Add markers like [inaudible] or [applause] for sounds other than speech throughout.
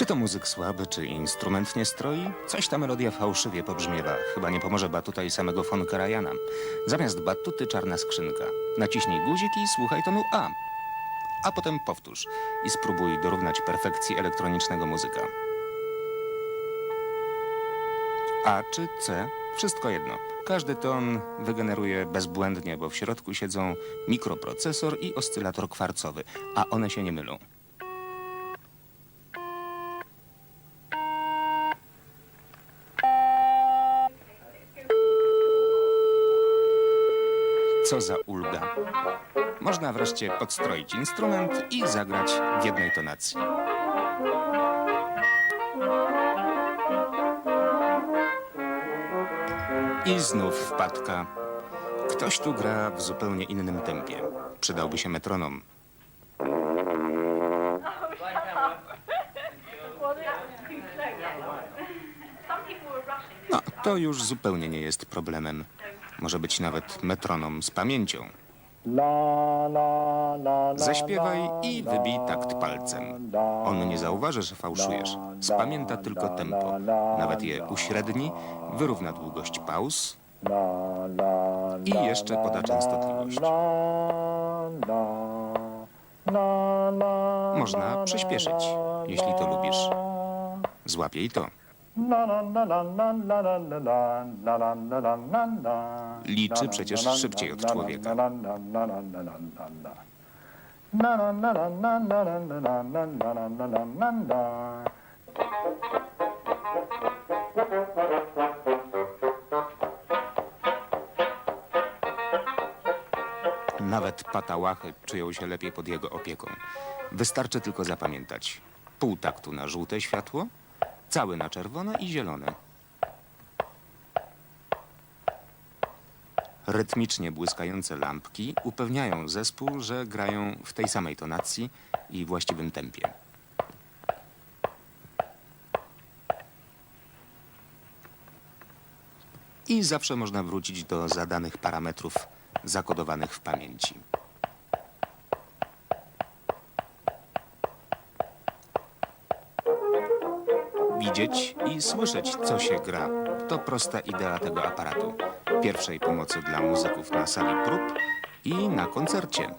Czy to muzyk słaby, czy instrument nie stroi? Coś ta melodia fałszywie pobrzmiewa. Chyba nie pomoże batuta i samego von Karajana. Zamiast batuty czarna skrzynka. Naciśnij guzik i słuchaj tonu A. A potem powtórz i spróbuj dorównać perfekcji elektronicznego muzyka. A czy C? Wszystko jedno. Każdy ton wygeneruje bezbłędnie, bo w środku siedzą mikroprocesor i oscylator kwarcowy, a one się nie mylą. Co za ulga. Można wreszcie podstroić instrument i zagrać w jednej tonacji. I znów wpadka. Ktoś tu gra w zupełnie innym tempie. Przydałby się metronom. No, to już zupełnie nie jest problemem. Może być nawet metronom z pamięcią. Zaśpiewaj i wybij takt palcem. On nie zauważy, że fałszujesz. Spamięta tylko tempo. Nawet je uśredni, wyrówna długość pauz i jeszcze poda częstotliwość. Można przyspieszyć, jeśli to lubisz. Złapie i to. Liczy przecież szybciej od człowieka. Nawet patałachy czują się lepiej pod jego opieką. Wystarczy tylko zapamiętać. Pół taktu na żółte światło, cały na czerwone i zielone. Rytmicznie błyskające lampki upewniają zespół, że grają w tej samej tonacji i właściwym tempie. I zawsze można wrócić do zadanych parametrów zakodowanych w pamięci. Widzieć i słyszeć, co się gra. To prosta idea tego aparatu. Pierwszej pomocy dla muzyków na sali prób i na koncercie.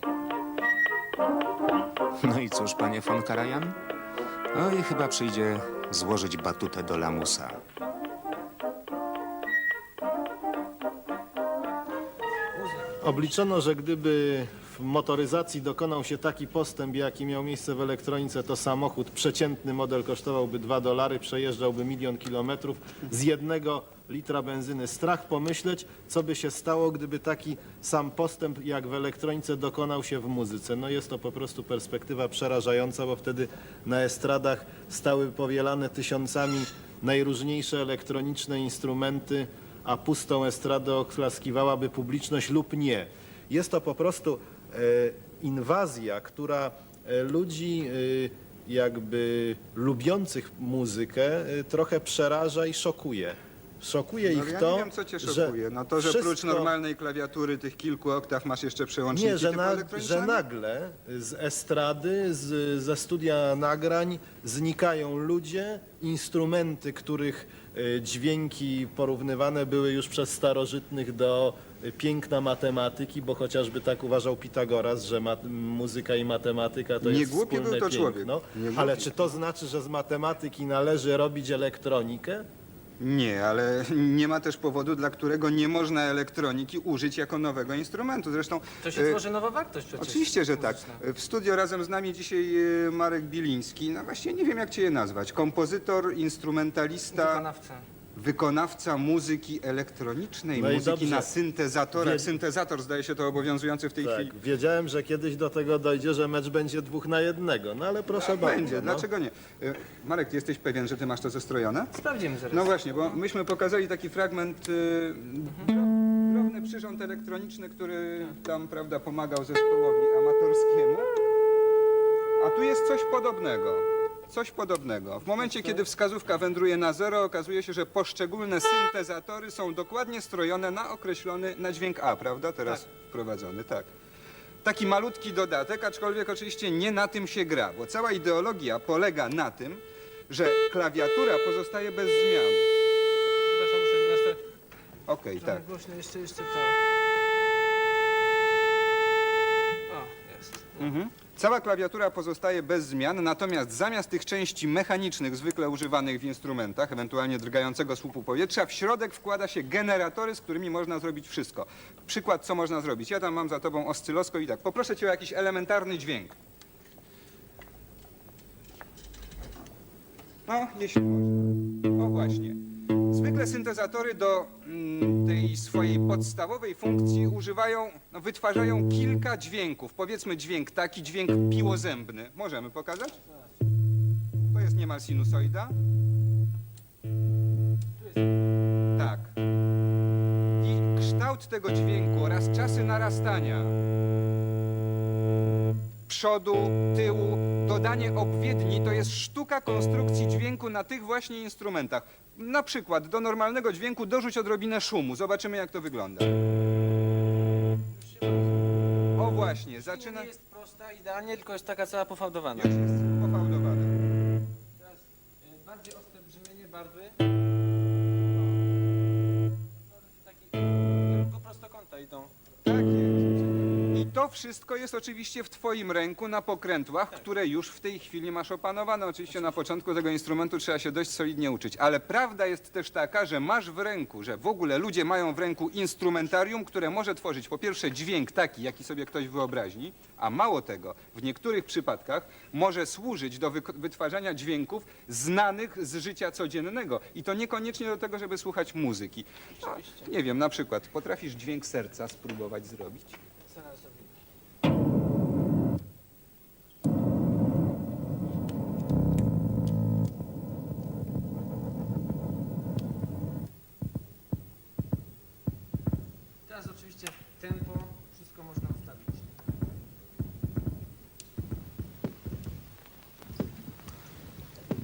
No i cóż, panie von Karajan? Oj, chyba przyjdzie złożyć batutę do lamusa. Obliczono, że gdyby motoryzacji dokonał się taki postęp, jaki miał miejsce w elektronice, to samochód, przeciętny model kosztowałby 2 dolary, przejeżdżałby milion kilometrów z jednego litra benzyny. Strach pomyśleć, co by się stało, gdyby taki sam postęp jak w elektronice dokonał się w muzyce. No jest to po prostu perspektywa przerażająca, bo wtedy na estradach stały powielane tysiącami najróżniejsze elektroniczne instrumenty, a pustą estradę oklaskiwałaby publiczność lub nie. Jest to po prostu inwazja, która e, ludzi e, jakby lubiących muzykę e, trochę przeraża i szokuje. Szokuje No, ich ja to, nie wiem, co cię że szokuje. No to, że prócz wszystko- normalnej klawiatury tych kilku oktaw masz jeszcze przełączniki nie, że, typu na, że nagle z estrady, z, ze studia nagrań znikają ludzie, instrumenty, których e, dźwięki porównywane były już przez starożytnych do e, piękna matematyki, bo chociażby tak uważał Pitagoras, że mat, muzyka i matematyka to Nie jest głupi wspólne był to człowiek. piękno. Nie głupi. Ale czy to znaczy, że z matematyki należy robić elektronikę? Nie, ale nie ma też powodu, dla którego nie można elektroniki użyć jako nowego instrumentu. Zresztą To się e, tworzy nowa wartość przecież. Oczywiście, że tak. muzyczna. W studio razem z nami dzisiaj e, Marek Biliński. No właśnie nie wiem, jak cię je nazwać. Kompozytor, instrumentalista, Wykonawca. Wykonawca muzyki elektronicznej, No i muzyki dobrze. na syntezatorach. Wie- Syntezator zdaje się to obowiązujący w tej Tak, chwili. wiedziałem, że kiedyś do tego dojdzie, że mecz będzie dwóch na jednego, no ale proszę bardzo. Będzie, no. dlaczego nie? E, Marek, ty jesteś pewien, że ty masz to zestrojone? Sprawdzimy zaraz. No właśnie, bo myśmy pokazali taki fragment, y, drobny przyrząd elektroniczny, który tam, prawda, pomagał zespołowi amatorskiemu. A tu jest coś podobnego. Coś podobnego. W momencie, kiedy wskazówka wędruje na zero, okazuje się, że poszczególne syntezatory są dokładnie strojone na określony, na dźwięk A, prawda? Teraz wprowadzony, tak. Taki malutki dodatek, aczkolwiek oczywiście nie na tym się gra, bo cała ideologia polega na tym, że klawiatura pozostaje bez zmian. Przepraszam, muszę jeszcze Okej, tak. głośno, jeszcze, jeszcze to. O, jest. Mhm. Cała klawiatura pozostaje bez zmian, natomiast zamiast tych części mechanicznych zwykle używanych w instrumentach, ewentualnie drgającego słupu powietrza, w środek wkłada się generatory, z którymi można zrobić wszystko. Przykład, co można zrobić. Ja tam mam za tobą oscyloskop i tak. Poproszę cię o jakiś elementarny dźwięk. No, jeśli można. O właśnie. Zwykle syntezatory do mm, tej swojej podstawowej funkcji używają, no, wytwarzają kilka dźwięków. Powiedzmy dźwięk taki, dźwięk piłozębny. Możemy pokazać? To jest niemal sinusoida. Tak. I kształt tego dźwięku oraz czasy narastania przodu, tyłu, dodanie obwiedni to jest sztuka konstrukcji dźwięku na tych właśnie instrumentach. Na przykład do normalnego dźwięku dorzuć odrobinę szumu. Zobaczymy jak to wygląda. O właśnie, Zaczyna... nie jest prosta, idealnie, tylko jest taka cała pofałdowana. Już jest pofałdowane. Teraz y, bardziej ostre brzmienie barwy. Takie kierunku prostokąta idą. Tak jest. I to wszystko jest oczywiście w Twoim ręku na pokrętłach, które już w tej chwili masz opanowane. Oczywiście na początku tego instrumentu trzeba się dość solidnie uczyć, ale prawda jest też taka, że masz w ręku, że w ogóle ludzie mają w ręku instrumentarium, które może tworzyć po pierwsze dźwięk taki, jaki sobie ktoś wyobrazi, a mało tego, w niektórych przypadkach może służyć do wytwarzania dźwięków znanych z życia codziennego. I to niekoniecznie do tego, żeby słuchać muzyki. No, nie wiem, na przykład potrafisz dźwięk serca spróbować zrobić? Zaraz zrobimy. Teraz oczywiście tempo, wszystko można ustawić.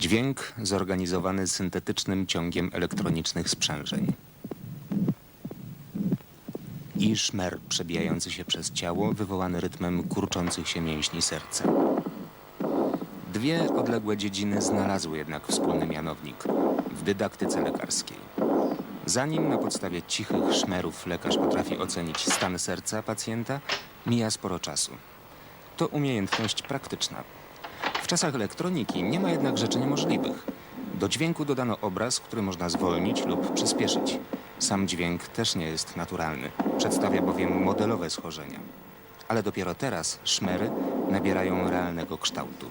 Dźwięk zorganizowany syntetycznym ciągiem elektronicznych sprzężeń. I szmer przebijający się przez ciało, wywołany rytmem kurczących się mięśni serca. Dwie odległe dziedziny znalazły jednak wspólny mianownik w dydaktyce lekarskiej. Zanim na podstawie cichych szmerów lekarz potrafi ocenić stan serca pacjenta, mija sporo czasu. To umiejętność praktyczna. W czasach elektroniki nie ma jednak rzeczy niemożliwych. Do dźwięku dodano obraz, który można zwolnić lub przyspieszyć. Sam dźwięk też nie jest naturalny, przedstawia bowiem modelowe schorzenia. Ale dopiero teraz szmery nabierają realnego kształtu.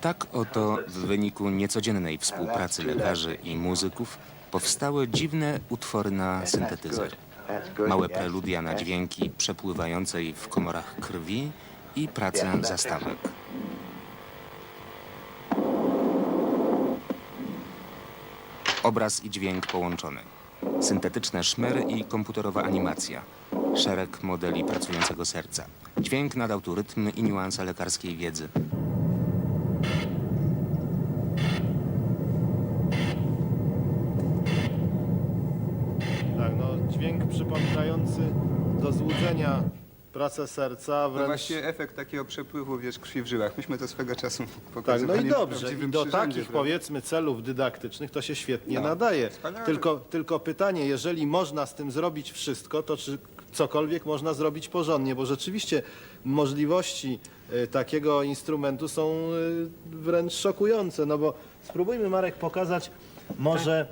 Tak oto w wyniku niecodziennej współpracy lekarzy i muzyków powstały dziwne utwory na syntetyzer. Małe preludia na dźwięki przepływającej w komorach krwi i pracę zastawek. Obraz i dźwięk połączone. Syntetyczne szmery i komputerowa animacja. Szereg modeli pracującego serca. Dźwięk nadał tu rytm i niuanse lekarskiej wiedzy. Tak, no dźwięk przypominający złudzenia pracę serca, To wręcz... właśnie efekt takiego przepływu wiesz, krwi w żyłach. Myśmy to swego czasu Tak, no i na dobrze. I prawdziwym do przyrządzie, takich prawda? powiedzmy celów dydaktycznych to się świetnie No, nadaje. wspaniale. Tylko, tylko pytanie, jeżeli można z tym zrobić wszystko, to czy cokolwiek można zrobić porządnie? Bo rzeczywiście możliwości e, takiego instrumentu są e, wręcz szokujące. No bo spróbujmy Marek pokazać może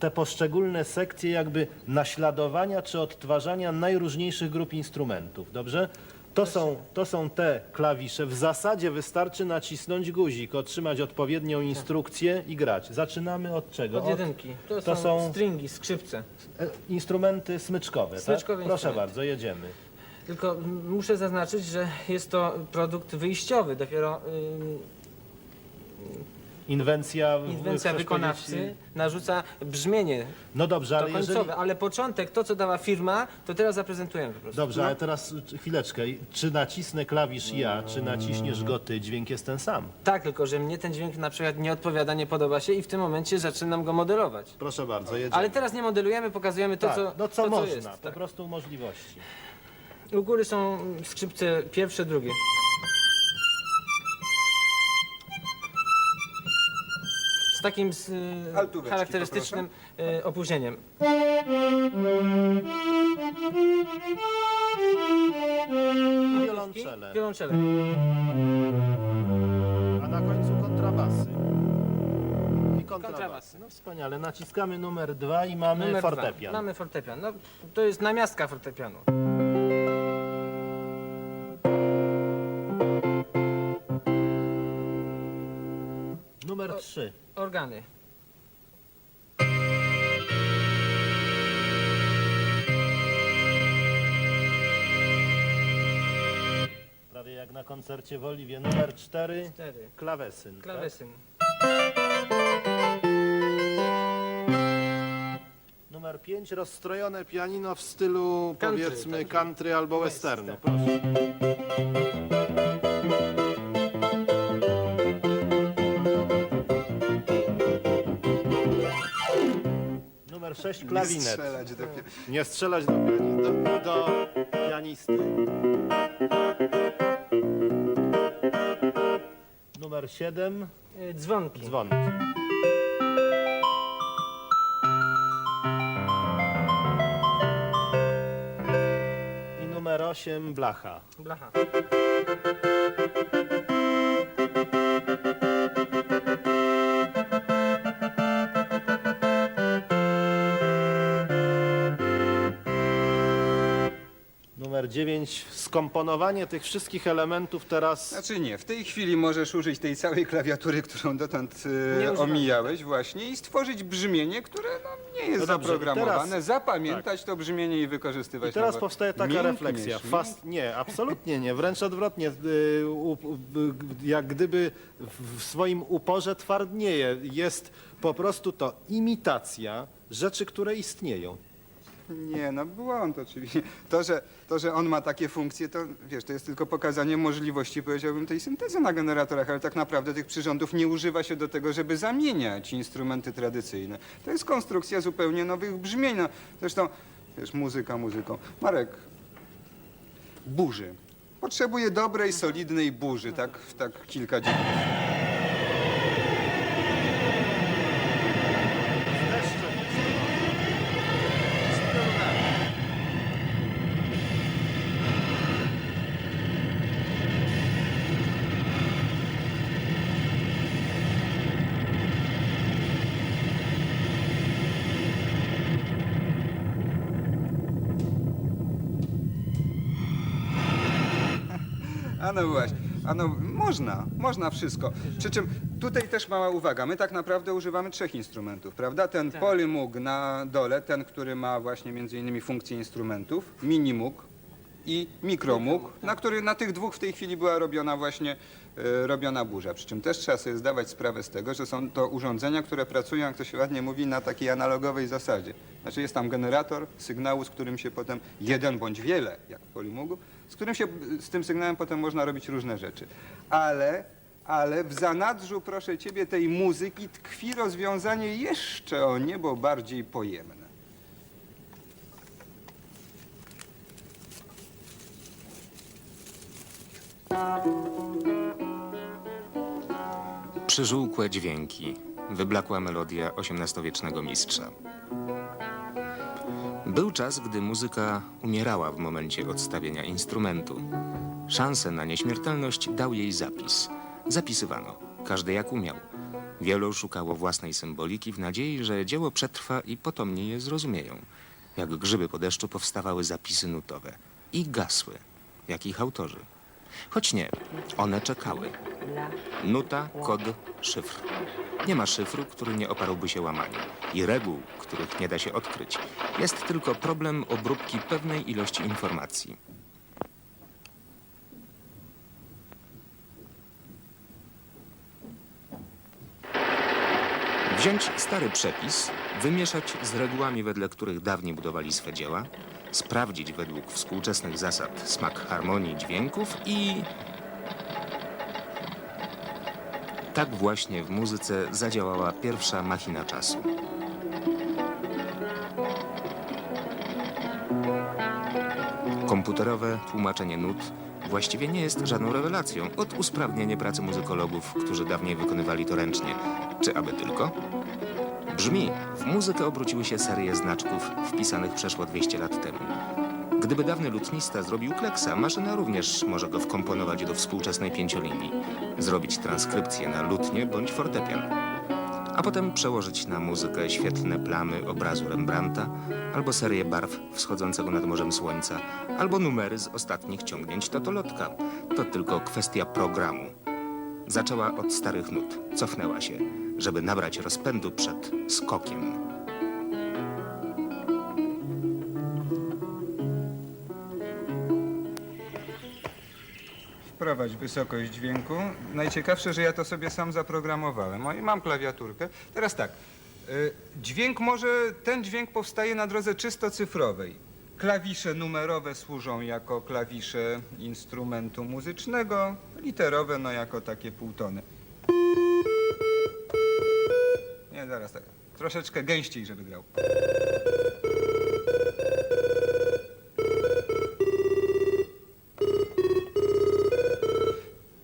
te poszczególne sekcje jakby naśladowania czy odtwarzania najróżniejszych grup instrumentów, dobrze? To są, to są te klawisze. W zasadzie wystarczy nacisnąć guzik, otrzymać odpowiednią instrukcję i grać. Zaczynamy od czego? Od jedynki. To, to są, są- stringi, skrzypce. e, instrumenty smyczkowe, Smyczkowe tak? Proszę instrumenty. bardzo, jedziemy. Tylko muszę zaznaczyć, że jest to produkt wyjściowy. Dopiero ym, Inwencja, inwencja chcesz wykonawcy powiedzieć- narzuca brzmienie No dobrze, to ale końcowe, jeżeli... ale początek, to co dała firma, to teraz zaprezentujemy po prostu. Dobrze, No. ale teraz y, chwileczkę. Czy nacisnę klawisz ja, czy naciśniesz go ty, dźwięk jest ten sam. Tak, tylko że mnie ten dźwięk na przykład nie odpowiada, nie podoba się i w tym momencie zaczynam go modelować. Proszę bardzo, jedziemy. Ale teraz nie modelujemy, pokazujemy to, tak, co, no co to, można, jest. po Tak. prostu możliwości. U góry są skrzypce pierwsze, drugie. Z takim z, y, Altóweczki charakterystycznym y, opóźnieniem. Wiolonczele. Wiolonczele. A na końcu kontrabasy. I kontrabasy. Kontrabasy. No wspaniale. Naciskamy numer dwa i mamy Numer dwa. fortepian. Mamy fortepian. No, to jest namiastka fortepianu. Numer trzy. Organy. Prawie jak na koncercie w Oliwie. Numer cztery. Cztery. Klawesyn. tak? Klawesyn. Numer pięć. Rozstrojone pianino w stylu Country, powiedzmy tak. country albo Western. westernu. Proszę. Numer sześć. Klawinet. Strzelać do... Nie strzelać do, piani- do, do pianisty. Numer 7. Y, Dzwonki. Dzwonki. I numer 8. Blacha. Blacha. Numer 9. Skomponowanie tych wszystkich elementów teraz. Znaczy nie, w tej chwili możesz użyć tej całej klawiatury, [laughs] którą dotąd e, używam. omijałeś właśnie i stworzyć brzmienie, które no, nie jest No dobrze, zaprogramowane, teraz- zapamiętać to brzmienie i wykorzystywać. I teraz powstaje taka Miękniesz, refleksja. Fast, nie, absolutnie nie. Wręcz odwrotnie. Y, u- u- Jak gdyby w- w swoim uporze twardnieje. Jest po prostu to imitacja rzeczy, które istnieją. Nie, no błąd oczywiście. To że, to, że on ma takie funkcje, to wiesz, to jest tylko pokazanie możliwości, powiedziałbym, tej syntezy na generatorach, ale tak naprawdę tych przyrządów nie używa się do tego, żeby zamieniać instrumenty tradycyjne. To jest konstrukcja zupełnie nowych brzmień. No, zresztą, wiesz, muzyka muzyką. Marek, burzy. Potrzebuje dobrej, solidnej burzy, tak, tak kilka dzień. A no właśnie, a no można, można wszystko. Przy czym tutaj też mała uwaga, my tak naprawdę używamy trzech instrumentów, prawda? Ten polymug na dole, ten, który ma właśnie między innymi funkcję instrumentów, minimug i mikromug, na, który, na tych dwóch w tej chwili była robiona właśnie e, robiona burza. Przy czym też trzeba sobie zdawać sprawę z tego, że są to urządzenia, które pracują, jak to się ładnie mówi, na takiej analogowej zasadzie. Znaczy jest tam generator sygnału, z którym się potem jeden bądź wiele, jak w z którym się z tym sygnałem potem można robić różne rzeczy. Ale, ale w zanadrzu, proszę ciebie, tej muzyki tkwi rozwiązanie jeszcze o niebo bardziej pojemne. Przyżółkłe dźwięki, wyblakła melodia XVIII-wiecznego mistrza. Był czas, gdy muzyka umierała w momencie odstawienia instrumentu. Szansę na nieśmiertelność dał jej zapis. Zapisywano, każdy jak umiał. Wielu szukało własnej symboliki w nadziei, że dzieło przetrwa i potomnie je zrozumieją. Jak grzyby po deszczu powstawały zapisy nutowe i gasły, jak ich autorzy. Choć nie, one czekały. Nuta, kod, szyfr. Nie ma szyfru, który nie oparłby się łamaniu i reguł, których nie da się odkryć. Jest tylko problem obróbki pewnej ilości informacji. Wziąć stary przepis, wymieszać z regułami, wedle których dawniej budowali swe dzieła, sprawdzić według współczesnych zasad smak harmonii dźwięków i Tak właśnie w muzyce zadziałała pierwsza machina czasu. Komputerowe tłumaczenie nut właściwie nie jest żadną rewelacją. Od usprawnienie pracy muzykologów, którzy dawniej wykonywali to ręcznie. Czy aby tylko? Brzmi, w muzykę obróciły się serie znaczków wpisanych przeszło 200 lat temu. Gdyby dawny lutnista zrobił kleksa, maszyna również może go wkomponować do współczesnej pięciolinii, zrobić transkrypcję na lutnię bądź fortepian, a potem przełożyć na muzykę świetlne plamy obrazu Rembrandta, albo serię barw wschodzącego nad morzem słońca, albo numery z ostatnich ciągnięć Totolotka. To tylko kwestia programu. Zaczęła od starych nut, cofnęła się, żeby nabrać rozpędu przed skokiem. Wprowadź wysokość dźwięku. Najciekawsze, że ja to sobie sam zaprogramowałem. O, i mam klawiaturkę. Teraz tak. y, Dźwięk może, ten dźwięk powstaje na drodze czysto cyfrowej. Klawisze numerowe służą jako klawisze instrumentu muzycznego, literowe no jako takie półtony. Nie, zaraz tak. Troszeczkę gęściej, żeby grał.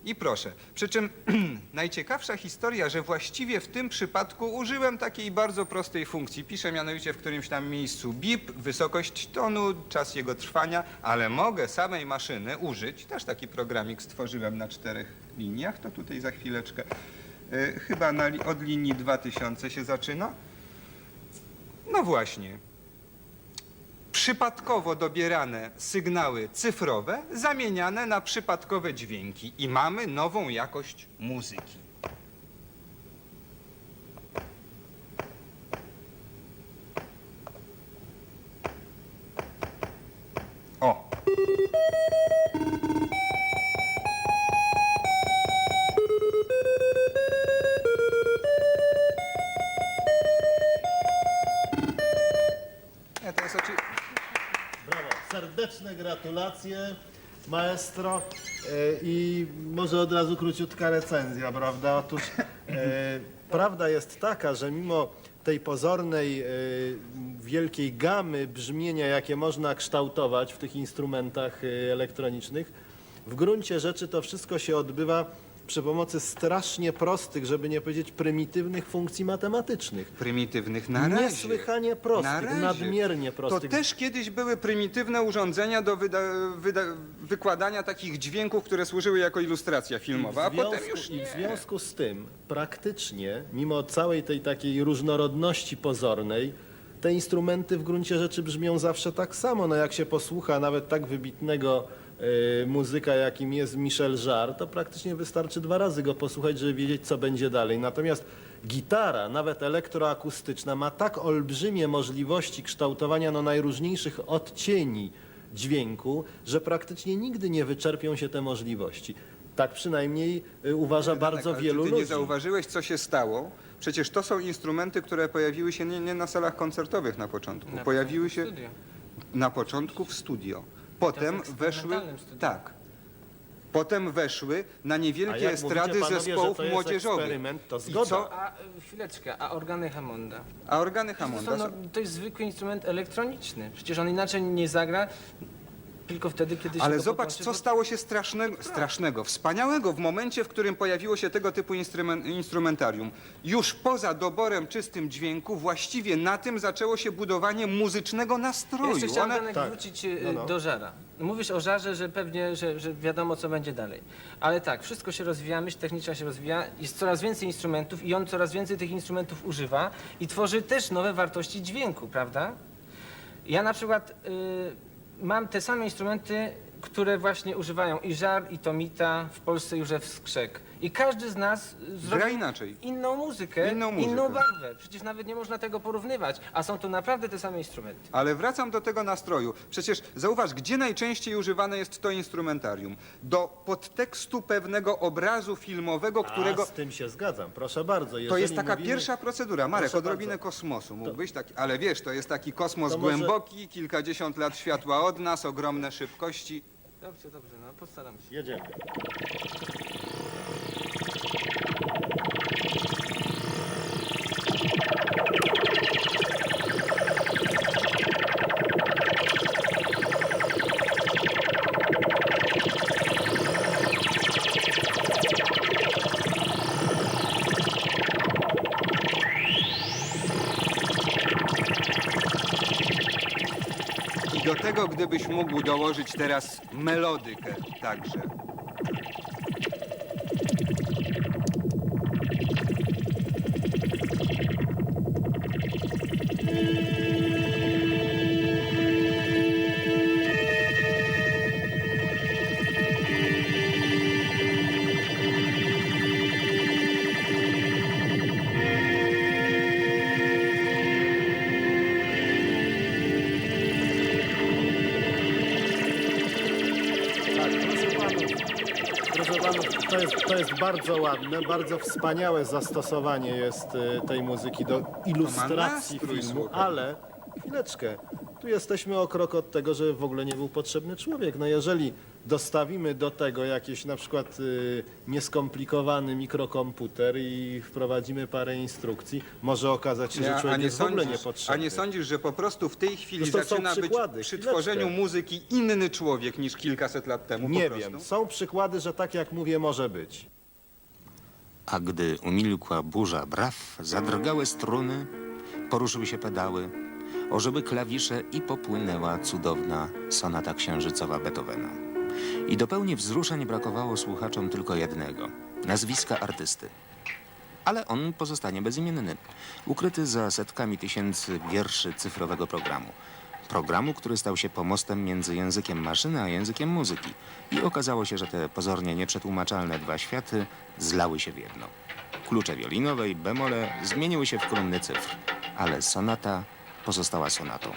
I proszę. Przy czym [clears throat] najciekawsza historia, że właściwie w tym przypadku użyłem takiej bardzo prostej funkcji. Piszę mianowicie w którymś tam miejscu bip, wysokość tonu, czas jego trwania, ale mogę samej maszyny użyć, też taki programik stworzyłem na czterech liniach, to tutaj za chwileczkę. Y, chyba na, od linii 2000 się zaczyna. No właśnie przypadkowo dobierane sygnały cyfrowe zamieniane na przypadkowe dźwięki i mamy nową jakość muzyki. O! Gratulacje, maestro. E, I może od razu króciutka recenzja, prawda? Otóż e, [laughs] prawda jest taka, że mimo tej pozornej, e, wielkiej gamy brzmienia, jakie można kształtować w tych instrumentach elektronicznych, w gruncie rzeczy to wszystko się odbywa przy pomocy strasznie prostych, żeby nie powiedzieć prymitywnych funkcji matematycznych. Prymitywnych na razie. Niesłychanie prostych, Na razie. nadmiernie prostych. To też kiedyś były prymitywne urządzenia do wyda, wyda, wykładania takich dźwięków, które służyły jako ilustracja filmowa, a potem już I nie. w związku z tym praktycznie, mimo całej tej takiej różnorodności pozornej, te instrumenty w gruncie rzeczy brzmią zawsze tak samo. No jak się posłucha nawet tak wybitnego muzyka, jakim jest Michel Jarre, to praktycznie wystarczy dwa razy go posłuchać, żeby wiedzieć, co będzie dalej. Natomiast gitara, nawet elektroakustyczna, ma tak olbrzymie możliwości kształtowania no, najróżniejszych odcieni dźwięku, że praktycznie nigdy nie wyczerpią się te możliwości. Tak przynajmniej y, uważa bardzo tak, wielu ty ludzi. nie zauważyłeś, co się stało? Przecież to są instrumenty, które pojawiły się nie, nie na salach koncertowych na początku. Na pojawiły się studio. na początku w studio. Potem weszły. Tak. Potem weszły na A niewielkie jak estrady mówicie, zespołów że to jest młodzieżowych. eksperyment, to I zgoda. co? A y, chwileczkę, a organy Hammonda? A organy To, Hammonda są, no, to jest zwykły instrument elektroniczny. Przecież on inaczej nie zagra, tylko wtedy, kiedy się Ale go zobacz, co stało się strasznego, strasznego, wspaniałego w momencie, w którym pojawiło się tego typu instrumen, instrumentarium. Już poza doborem czystym dźwięku, właściwie na tym zaczęło się budowanie muzycznego Ja nastroju. jeszcze chciałem One- Danek, Tak. wrócić y, No, no. do żara. Mówisz o żarze, że pewnie, że, że wiadomo, co będzie dalej. Ale tak, wszystko się rozwija, myśl techniczna się rozwija, jest coraz więcej instrumentów i on coraz więcej tych instrumentów używa i tworzy też nowe wartości dźwięku, prawda? Ja na przykład y, mam te same instrumenty, które właśnie używają i żar, i tomita, w Polsce Józef Skrzek. I każdy z nas y, zrobił inaczej. inną muzykę, Inną muzykę. inną barwę. Przecież nawet nie można tego porównywać, a są to naprawdę te same instrumenty. Ale wracam do tego nastroju. Przecież zauważ, gdzie najczęściej używane jest to instrumentarium? Do podtekstu pewnego obrazu filmowego, którego... A z tym się zgadzam, proszę bardzo. To Jeżeli jest taka mówimy- pierwsza procedura. Marek, Proszę odrobinę bardzo. kosmosu mógłbyś taki, ale wiesz, to jest taki kosmos To może- głęboki, kilkadziesiąt lat światła od nas, ogromne szybkości. Dobrze, dobrze, no postaram się. Jedziemy. Gdybyś mógł dołożyć teraz melodykę także. Jest, bardzo ładne, bardzo wspaniałe zastosowanie jest e, tej muzyki do ilustracji nastrój, filmu, słuchaj. ale chwileczkę, tu jesteśmy o krok od tego, żeby w ogóle nie był potrzebny człowiek. No jeżeli dostawimy do tego jakiś na przykład y, nieskomplikowany mikrokomputer i wprowadzimy parę instrukcji, może okazać się, że człowiek jest w ogóle niepotrzebny. a nie sądzisz, że po prostu w tej chwili Zresztą są zaczyna być przykłady, przy chwileczkę. tworzeniu muzyki inny człowiek niż kilkaset lat temu? Nie prostu? wiem, są przykłady, że tak jak mówię może być. A gdy umilkła burza braw, zadrgały struny, poruszyły się pedały, ożyły klawisze i popłynęła cudowna sonata księżycowa Beethovena. I do pełni wzruszeń brakowało słuchaczom tylko jednego nazwiska artysty. Ale on pozostanie bezimienny, ukryty za setkami tysięcy wierszy cyfrowego programu. Programu, który stał się pomostem między językiem maszyny a językiem muzyki. I okazało się, że te pozornie nieprzetłumaczalne dwa światy zlały się w jedno. Klucze wiolinowe i bemole zmieniły się w kolumny cyfr, ale sonata pozostała sonatą.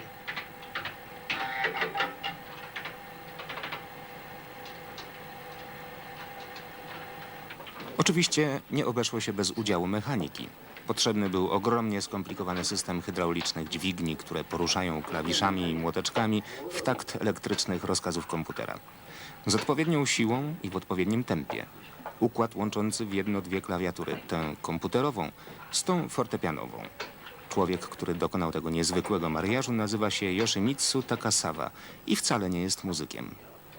Oczywiście nie obeszło się bez udziału mechaniki. Potrzebny był ogromnie skomplikowany system hydraulicznych dźwigni, które poruszają klawiszami i młoteczkami w takt elektrycznych rozkazów komputera. Z odpowiednią siłą i w odpowiednim tempie. Układ łączący w jedno dwie klawiatury, tę komputerową z tą fortepianową. Człowiek, który dokonał tego niezwykłego mariażu, nazywa się Yoshimitsu Takasawa i wcale nie jest muzykiem.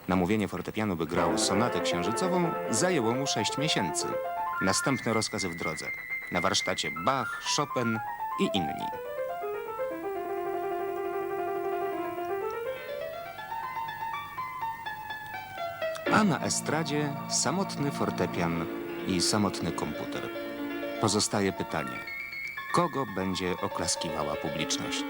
Namówienie fortepianu, by grał sonatę księżycową, zajęło mu sześć miesięcy. Następne rozkazy w drodze. Na warsztacie Bach, Chopin i inni. A na estradzie samotny fortepian i samotny komputer. Pozostaje pytanie, kogo będzie oklaskiwała publiczność?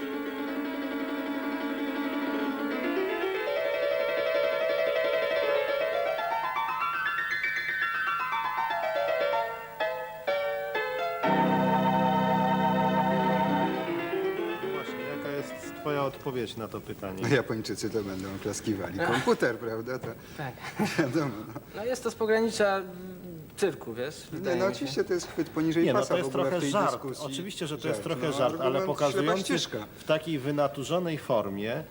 Odpowiedź na to pytanie? No [laughs] Japończycy to będą klaskiwali. [laughs] Komputer, prawda? To Tak. [laughs] wiadomo. No. No jest to z pogranicza cyrku, wiesz? Wydaje no się. oczywiście to jest chwyt poniżej Nie, no pasa to jest w ogóle trochę w tej żart. dyskusji. Oczywiście, że to jest trochę no, żart, ale argument pokazujący w takiej wynaturzonej formie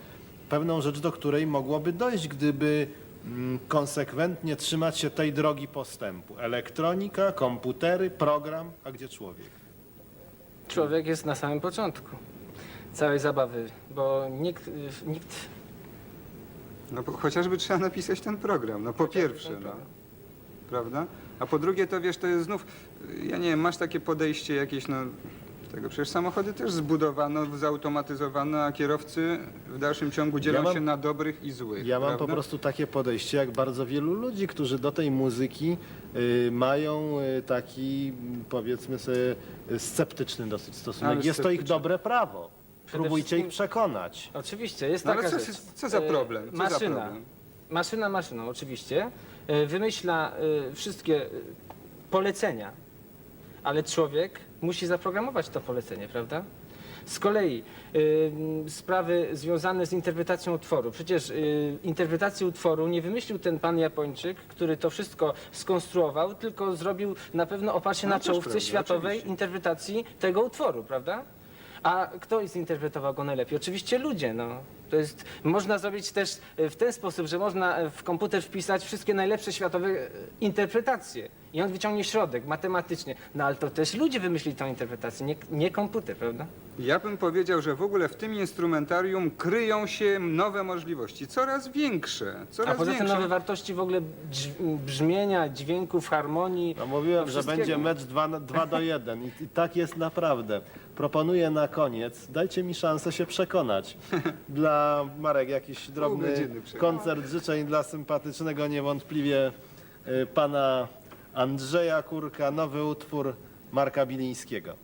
pewną rzecz, do której mogłoby dojść, gdyby mm, konsekwentnie trzymać się tej drogi postępu. Elektronika, komputery, program, a gdzie człowiek? Człowiek jest na samym początku całej zabawy, bo nikt, nikt No bo chociażby trzeba napisać ten program, no po pierwsze, no, prawda? A po drugie to wiesz, to jest znów, y, ja nie wiem, masz takie podejście jakieś, no, tego przecież samochody też zbudowano, zautomatyzowano, a kierowcy w dalszym ciągu dzielą mam- się na dobrych i złych, Ja mam prawda? po prostu takie podejście, jak bardzo wielu ludzi, którzy do tej muzyki y, mają y, taki, mm, powiedzmy sobie, y, sceptyczny dosyć stosunek. Ale jest to ich sceptyczny. dobre prawo. Próbujcie wszystkim- ich przekonać. Oczywiście, jest No ale co- rzecz. co za E, problem? Co za maszyna. problem? Maszyna maszyną, oczywiście. E, Wymyśla e, wszystkie e, polecenia, ale człowiek musi zaprogramować to polecenie, prawda? Z kolei y, sprawy związane z interpretacją utworu. Przecież y, interpretacji utworu nie wymyślił ten pan Japończyk, który to wszystko skonstruował, tylko zrobił na pewno oparcie No na też czołówce prawda, światowej oczywiście. interpretacji tego utworu, prawda? A kto zinterpretował go najlepiej? Oczywiście ludzie. No. To jest, można zrobić też e, w ten sposób, że można e, w komputer wpisać wszystkie najlepsze światowe e, interpretacje i on wyciągnie środek matematycznie. No ale to też ludzie wymyślili tą interpretację, nie, nie komputer, prawda? Ja bym powiedział, że w ogóle w tym instrumentarium kryją się nowe możliwości, coraz większe, A coraz poza tym większe. nowe wartości w ogóle brzmienia, dźwięków, harmonii. No mówiłem, że wszystkiego. będzie mecz 2 do 1 I, i tak jest naprawdę proponuję na koniec, dajcie mi szansę się przekonać. [laughs] Dla Marek jakiś no, drobny koncert życzeń dla sympatycznego niewątpliwie y, pana Andrzeja Kurka, nowy utwór Marka Bilińskiego.